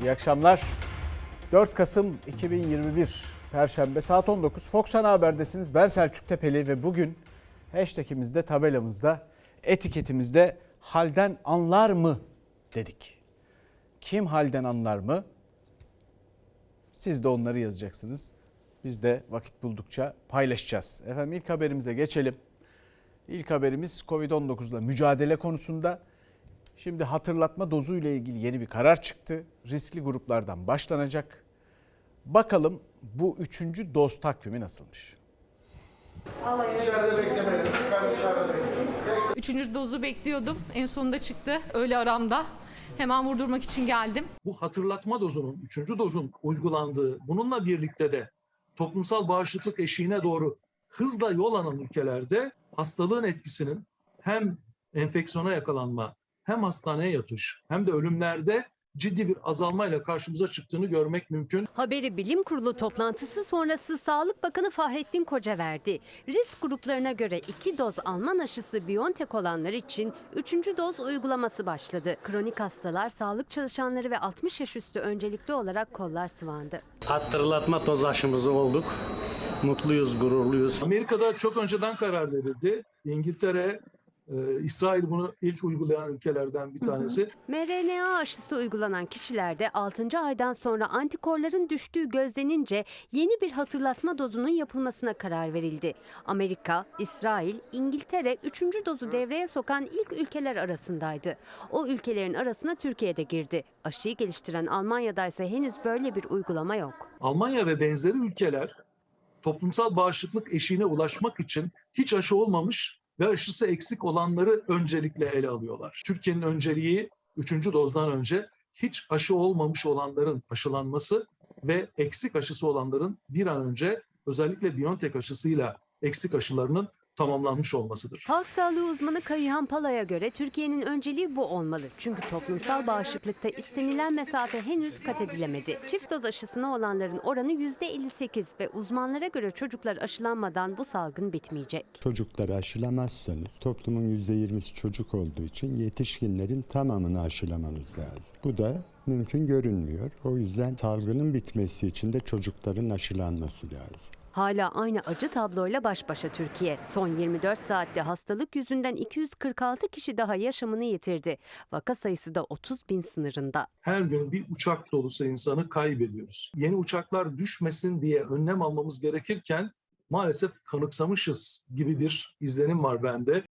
İyi akşamlar. 4 Kasım 2021 Perşembe saat 19 Fox Ana Haber'desiniz. Ben Selçuk Tepeli ve bugün hashtagimizde, tabelamızda, etiketimizde halden anlar mı dedik. Kim halden anlar mı? Siz de onları yazacaksınız. Biz de vakit buldukça paylaşacağız. Efendim ilk haberimize geçelim. İlk haberimiz Covid-19 ile mücadele konusunda. Şimdi hatırlatma dozu ile ilgili yeni bir karar çıktı. Riskli gruplardan başlanacak. Bakalım bu üçüncü doz takvimi nasılmış? Üçüncü dozu bekliyordum. En sonunda çıktı. Öğle aramda. Hemen vurdurmak için geldim. bu hatırlatma dozunun, üçüncü dozun uygulandığı, bununla birlikte de toplumsal bağışıklık eşiğine doğru hızla yol alan ülkelerde hastalığın etkisinin hem enfeksiyona yakalanma, hem hastaneye yatış, hem de ölümlerde ciddi bir azalmayla karşımıza çıktığını görmek mümkün. Haberi bilim kurulu toplantısı sonrası Sağlık Bakanı Fahrettin Koca verdi. Risk gruplarına göre iki doz Alman aşısı BioNTech olanlar için üçüncü doz uygulaması başladı. Kronik hastalar, sağlık çalışanları ve 60 yaş üstü öncelikli olarak kollar sıvandı. Hatırlatma toz aşımızı olduk. Mutluyuz, gururluyuz. Amerika'da çok önceden karar verildi. İngiltere, e, İsrail bunu ilk uygulayan ülkelerden bir tanesi. mRNA aşısı uygulanan kişilerde 6. aydan sonra antikorların düştüğü gözlenince yeni bir hatırlatma dozunun yapılmasına karar verildi. Amerika, İsrail, İngiltere 3. dozu devreye sokan ilk ülkeler arasındaydı. O ülkelerin arasına Türkiye de girdi. Aşıyı geliştiren Almanya'da ise henüz böyle bir uygulama yok. Almanya ve benzeri ülkeler toplumsal bağışıklık eşiğine ulaşmak için hiç aşı olmamış ve aşısı eksik olanları öncelikle ele alıyorlar. Türkiye'nin önceliği 3. dozdan önce hiç aşı olmamış olanların aşılanması ve eksik aşısı olanların bir an önce özellikle BioNTech aşısıyla eksik aşılarının tamamlanmış olmasıdır. Halk sağlığı uzmanı Kayıhan Pala'ya göre Türkiye'nin önceliği bu olmalı. Çünkü toplumsal bağışıklıkta istenilen mesafe henüz kat edilemedi. Çift doz aşısına olanların oranı %58 ve uzmanlara göre çocuklar aşılanmadan bu salgın bitmeyecek. Çocukları aşılamazsanız toplumun %20'si çocuk olduğu için yetişkinlerin tamamını aşılamanız lazım. Bu da mümkün görünmüyor. O yüzden salgının bitmesi için de çocukların aşılanması lazım. Hala aynı acı tabloyla baş başa Türkiye. Son 24 saatte hastalık yüzünden 246 kişi daha yaşamını yitirdi. Vaka sayısı da 30 bin sınırında. her gün bir uçak dolusu insanı kaybediyoruz. Yeni uçaklar düşmesin diye önlem almamız gerekirken maalesef kanıksamışız gibi bir izlenim var bende.